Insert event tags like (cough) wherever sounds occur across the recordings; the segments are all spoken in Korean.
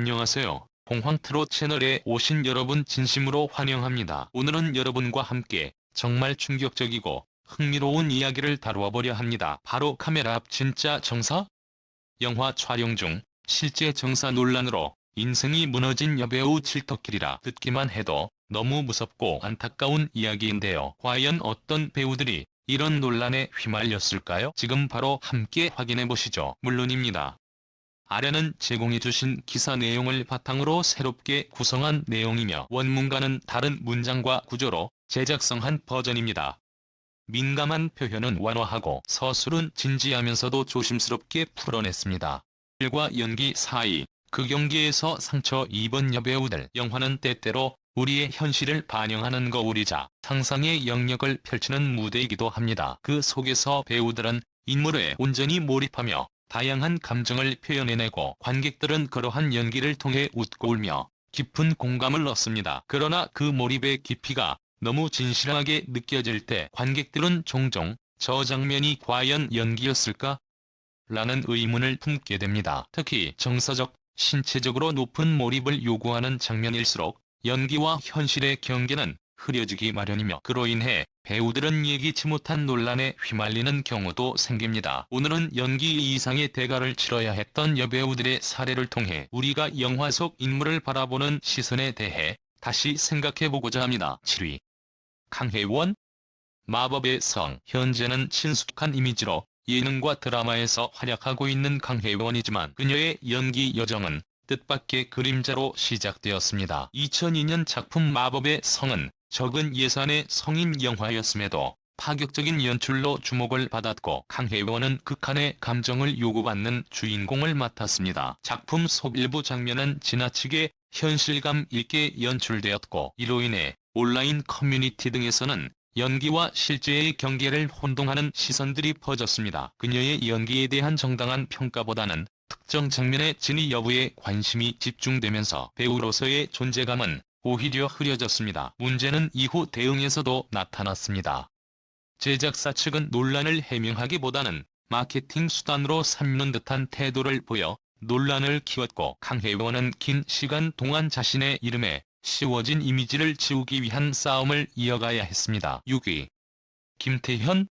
안녕하세요. 봉황트롯 채널에 오신 여러분 진심으로 환영합니다. 오늘은 여러분과 함께 정말 충격적이고 흥미로운 이야기를 다루어 보려 합니다. 바로 카메라 앞 진짜 정사? 영화 촬영 중 실제 정사 논란으로 인생이 무너진 여배우 칠터길이라 듣기만 해도 너무 무섭고 안타까운 이야기인데요. 과연 어떤 배우들이 이런 논란에 휘말렸을까요? 지금 바로 함께 확인해 보시죠. 물론입니다. 아래는 제공해주신 기사 내용을 바탕으로 새롭게 구성한 내용이며 원문과는 다른 문장과 구조로 제작성한 버전입니다. 민감한 표현은 완화하고 서술은 진지하면서도 조심스럽게 풀어냈습니다. 일과 연기 사이, 그 경기에서 상처 입은 여배우들 영화는 때때로 우리의 현실을 반영하는 거울이자 상상의 영역을 펼치는 무대이기도 합니다. 그 속에서 배우들은 인물에 온전히 몰입하며 다양한 감정을 표현해내고 관객들은 그러한 연기를 통해 웃고 울며 깊은 공감을 얻습니다. 그러나 그 몰입의 깊이가 너무 진실하게 느껴질 때 관객들은 종종 저 장면이 과연 연기였을까? 라는 의문을 품게 됩니다. 특히 정서적, 신체적으로 높은 몰입을 요구하는 장면일수록 연기와 현실의 경계는 흐려지기 마련이며 그로 인해 배우들은 예기치 못한 논란에 휘말리는 경우도 생깁니다. 오늘은 연기 이상의 대가를 치러야 했던 여배우들의 사례를 통해 우리가 영화 속 인물을 바라보는 시선에 대해 다시 생각해보고자 합니다. 7위 강혜원 마법의 성 현재는 친숙한 이미지로 예능과 드라마에서 활약하고 있는 강혜원이지만 그녀의 연기 여정은 뜻밖의 그림자로 시작되었습니다. 2002년 작품 마법의 성은 적은 예산의 성인 영화였음에도 파격적인 연출로 주목을 받았고 강혜원은 극한의 감정을 요구받는 주인공을 맡았습니다. 작품 속 일부 장면은 지나치게 현실감 있게 연출되었고 이로 인해 온라인 커뮤니티 등에서는 연기와 실제의 경계를 혼동하는 시선들이 퍼졌습니다. 그녀의 연기에 대한 정당한 평가보다는 특정 장면의 진위 여부에 관심이 집중되면서 배우로서의 존재감은 오히려 흐려졌습니다. 문제는 이후 대응에서도 나타났습니다. 제작사 측은 논란을 해명하기보다는 마케팅 수단으로 삼는 듯한 태도를 보여 논란을 키웠고 강혜원은 긴 시간 동안 자신의 이름에 씌워진 이미지를 지우기 위한 싸움을 이어가야 했습니다. 6위 김태현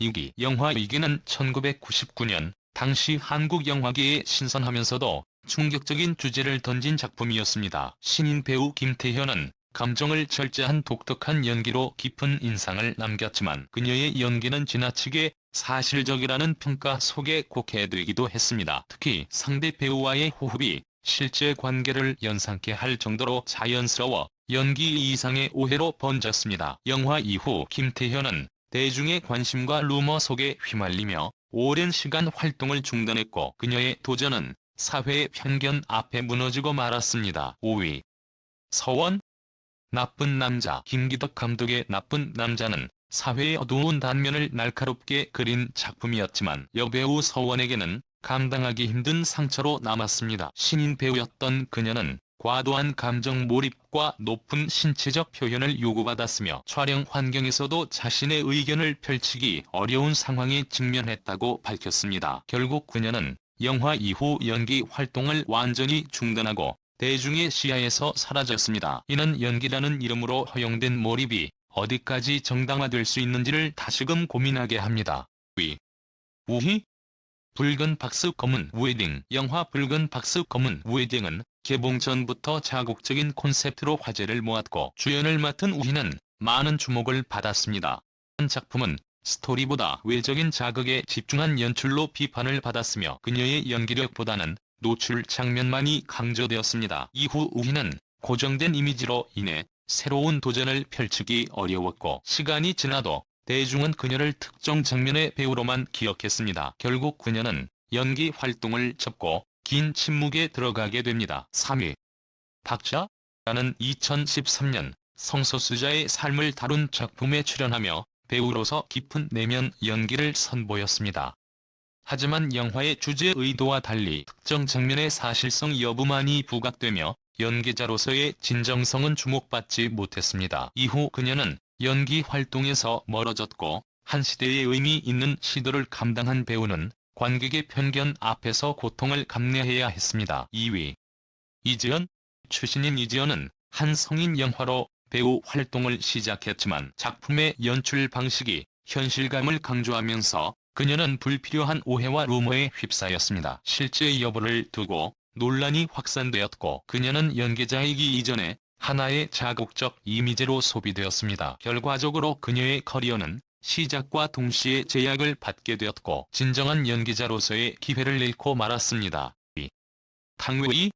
6위 영화 위기는 1999년 당시 한국 영화계에 신선하면서도 충격적인 주제를 던진 작품이었습니다. 신인 배우 김태현은 감정을 절제한 독특한 연기로 깊은 인상을 남겼지만 그녀의 연기는 지나치게 사실적이라는 평가 속에 곡해되기도 했습니다. 특히 상대 배우와의 호흡이 실제 관계를 연상케 할 정도로 자연스러워 연기 이상의 오해로 번졌습니다. 영화 이후 김태현은 대중의 관심과 루머 속에 휘말리며 오랜 시간 활동을 중단했고 그녀의 도전은 사회의 편견 앞에 무너지고 말았습니다. 5위 서원 나쁜 남자 김기덕 감독의 나쁜 남자는 사회의 어두운 단면을 날카롭게 그린 작품이었지만 여배우 서원에게는 감당하기 힘든 상처로 남았습니다. 신인 배우였던 그녀는 과도한 감정 몰입과 높은 신체적 표현을 요구받았으며 촬영 환경에서도 자신의 의견을 펼치기 어려운 상황에 직면했다고 밝혔습니다. 결국 그녀는 영화 이후 연기 활동을 완전히 중단하고 대중의 시야에서 사라졌습니다. 이는 연기라는 이름으로 허용된 몰입이 어디까지 정당화될 수 있는지를 다시금 고민하게 합니다. 위 우희 붉은 박스 검은 웨딩 영화 붉은 박스 검은 웨딩은 개봉 전부터 자극적인 콘셉트로 화제를 모았고 주연을 맡은 우희는 많은 주목을 받았습니다. 한 작품은 스토리보다 외적인 자극에 집중한 연출로 비판을 받았으며 그녀의 연기력보다는 노출 장면만이 강조되었습니다. 이후 우희는 고정된 이미지로 인해 새로운 도전을 펼치기 어려웠고 시간이 지나도 대중은 그녀를 특정 장면의 배우로만 기억했습니다. 결국 그녀는 연기 활동을 접고 긴 침묵에 들어가게 됩니다. 3위 박자라는 2013년 성소수자의 삶을 다룬 작품에 출연하며 배우로서 깊은 내면 연기를 선보였습니다. 하지만 영화의 주제 의도와 달리 특정 장면의 사실성 여부만이 부각되며 연기자로서의 진정성은 주목받지 못했습니다. 이후 그녀는 연기 활동에서 멀어졌고 한 시대의 의미 있는 시도를 감당한 배우는 관객의 편견 앞에서 고통을 감내해야 했습니다. 2위 이지연 출신인 이지연은 한 성인 영화로 배우 활동을 시작했지만 작품의 연출 방식이 현실감을 강조하면서 그녀는 불필요한 오해와 루머에 휩싸였습니다. 실제 여부를 두고 논란이 확산되었고 그녀는 연기자이기 이전에 하나의 자극적 이미지로 소비되었습니다. 결과적으로 그녀의 커리어는 시작과 동시에 제약을 받게 되었고 진정한 연기자로서의 기회를 잃고 말았습니다. 이 탕웨이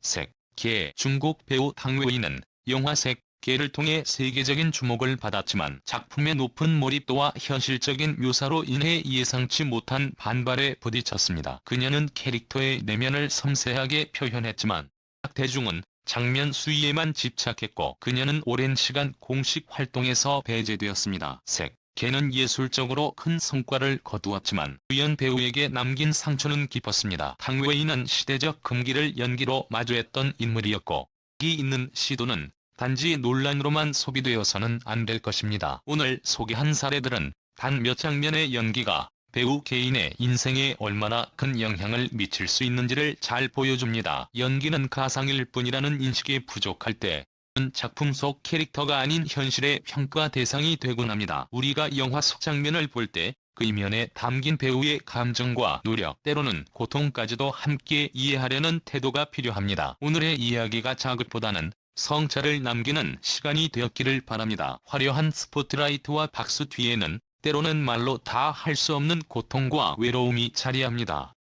색, 개 중국 배우 탕웨이는 영화 색, 개를 통해 세계적인 주목을 받았지만 작품의 높은 몰입도와 현실적인 묘사로 인해 예상치 못한 반발에 부딪혔습니다. 그녀는 캐릭터의 내면을 섬세하게 표현했지만 대중은 장면 수위에만 집착했고 그녀는 오랜 시간 공식 활동에서 배제되었습니다. 색, 개는 예술적으로 큰 성과를 거두었지만 우연 배우에게 남긴 상처는 깊었습니다. 탕웨이는 시대적 금기를 연기로 마주했던 인물이었고 이 있는 시도는 단지 논란으로만 소비되어서는 안 될 것입니다. 오늘 소개한 사례들은 단 몇 장면의 연기가 배우 개인의 인생에 얼마나 큰 영향을 미칠 수 있는지를 잘 보여줍니다. 연기는 가상일 뿐이라는 인식이 부족할 때 작품 속 캐릭터가 아닌 현실의 평가 대상이 되곤 합니다. 우리가 영화 속 장면을 볼 때 그 이면에 담긴 배우의 감정과 노력, 때로는 고통까지도 함께 이해하려는 태도가 필요합니다. 오늘의 이야기가 자극보다는 성찰을 남기는 시간이 되었기를 바랍니다. 화려한 스포트라이트와 박수 뒤에는 때로는 말로 다 할 수 없는 고통과 외로움이 자리합니다.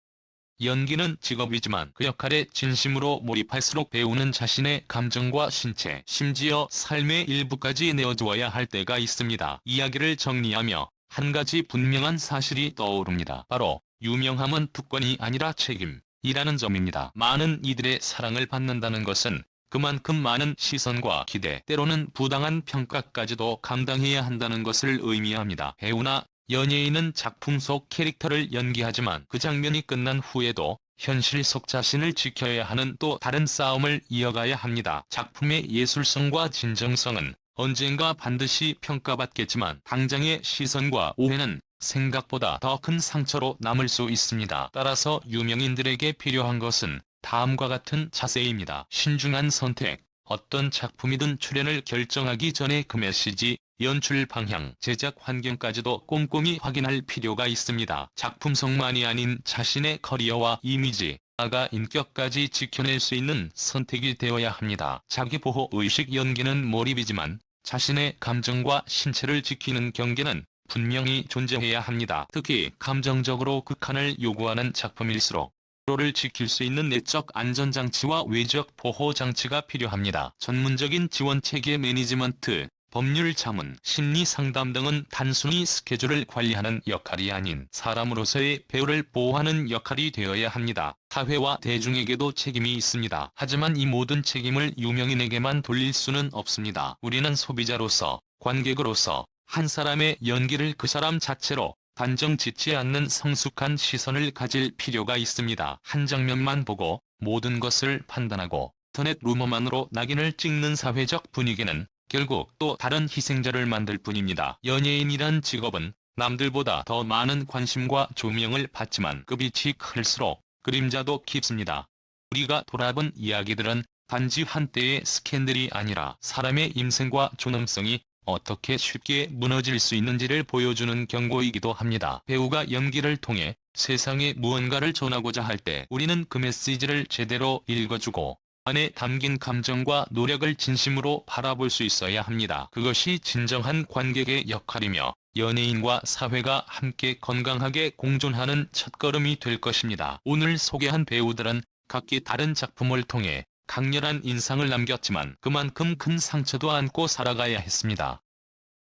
연기는 직업이지만 그 역할에 진심으로 몰입할수록 배우는 자신의 감정과 신체, 심지어 삶의 일부까지 내어주어야 할 때가 있습니다. 이야기를 정리하며 한 가지 분명한 사실이 떠오릅니다. 바로 유명함은 특권이 아니라 책임 이라는 점입니다. 많은 이들의 사랑을 받는다는 것은 그만큼 많은 시선과 기대, 때로는 부당한 평가까지도 감당해야 한다는 것을 의미합니다. 배우나 연예인은 작품 속 캐릭터를 연기하지만 그 장면이 끝난 후에도 현실 속 자신을 지켜야 하는 또 다른 싸움을 이어가야 합니다. 작품의 예술성과 진정성은 언젠가 반드시 평가받겠지만 당장의 시선과 오해는 생각보다 더 큰 상처로 남을 수 있습니다. 따라서 유명인들에게 필요한 것은 다음과 같은 자세입니다. 신중한 선택, 어떤 작품이든 출연을 결정하기 전에 그 메시지, 연출 방향, 제작 환경까지도 꼼꼼히 확인할 필요가 있습니다. 작품성만이 아닌 자신의 커리어와 이미지, 아가 인격까지 지켜낼 수 있는 선택이 되어야 합니다. 자기보호 의식 연기는 몰입이지만 자신의 감정과 신체를 지키는 경계는 분명히 존재해야 합니다. 특히 감정적으로 극한을 요구하는 작품일수록 를 지킬 수 있는 내적 안전장치와 외적 보호장치가 필요합니다. 전문적인 지원체계 매니지먼트, 법률 자문, 심리 상담 등은 단순히 스케줄을 관리하는 역할이 아닌 사람으로서의 배우를 보호하는 역할이 되어야 합니다. 사회와 대중에게도 책임이 있습니다. 하지만 이 모든 책임을 유명인에게만 돌릴 수는 없습니다. 우리는 소비자로서, 관객으로서 한 사람의 연기를 그 사람 자체로 단정 짓지 않는 성숙한 시선을 가질 필요가 있습니다. 한 장면만 보고 모든 것을 판단하고 인터넷 루머만으로 낙인을 찍는 사회적 분위기는 결국 또 다른 희생자를 만들 뿐입니다. 연예인이란 직업은 남들보다 더 많은 관심과 조명을 받지만 그 빛이 클수록 그림자도 깊습니다. 우리가 돌아본 이야기들은 단지 한때의 스캔들이 아니라 사람의 인생과 존엄성이 어떻게 쉽게 무너질 수 있는지를 보여주는 경고이기도 합니다. 배우가 연기를 통해 세상에 무언가를 전하고자 할 때 우리는 그 메시지를 제대로 읽어주고 안에 담긴 감정과 노력을 진심으로 바라볼 수 있어야 합니다. 그것이 진정한 관객의 역할이며 연예인과 사회가 함께 건강하게 공존하는 첫걸음이 될 것입니다. 오늘 소개한 배우들은 각기 다른 작품을 통해 강렬한 인상을 남겼지만 그만큼 큰 상처도 안고 살아가야 했습니다.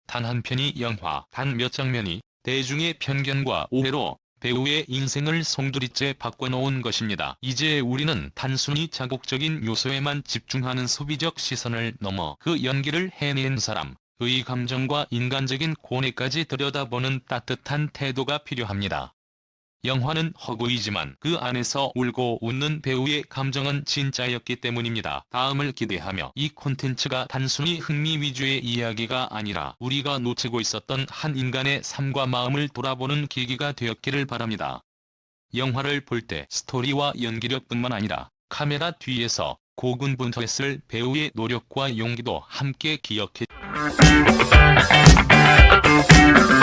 단 한 편의 영화, 단 몇 장면이 대중의 편견과 오해로 배우의 인생을 송두리째 바꿔놓은 것입니다. 이제 우리는 단순히 자극적인 요소에만 집중하는 소비적 시선을 넘어 그 연기를 해낸 사람, 의 감정과 인간적인 고뇌까지 들여다보는 따뜻한 태도가 필요합니다. 영화는 허구이지만 그 안에서 울고 웃는 배우의 감정은 진짜였기 때문입니다. 다음을 기대하며 이 콘텐츠가 단순히 흥미 위주의 이야기가 아니라 우리가 놓치고 있었던 한 인간의 삶과 마음을 돌아보는 계기가 되었기를 바랍니다. 영화를 볼 때 스토리와 연기력뿐만 아니라 카메라 뒤에서 고군분투했을 배우의 노력과 용기도 함께 기억해 (laughs)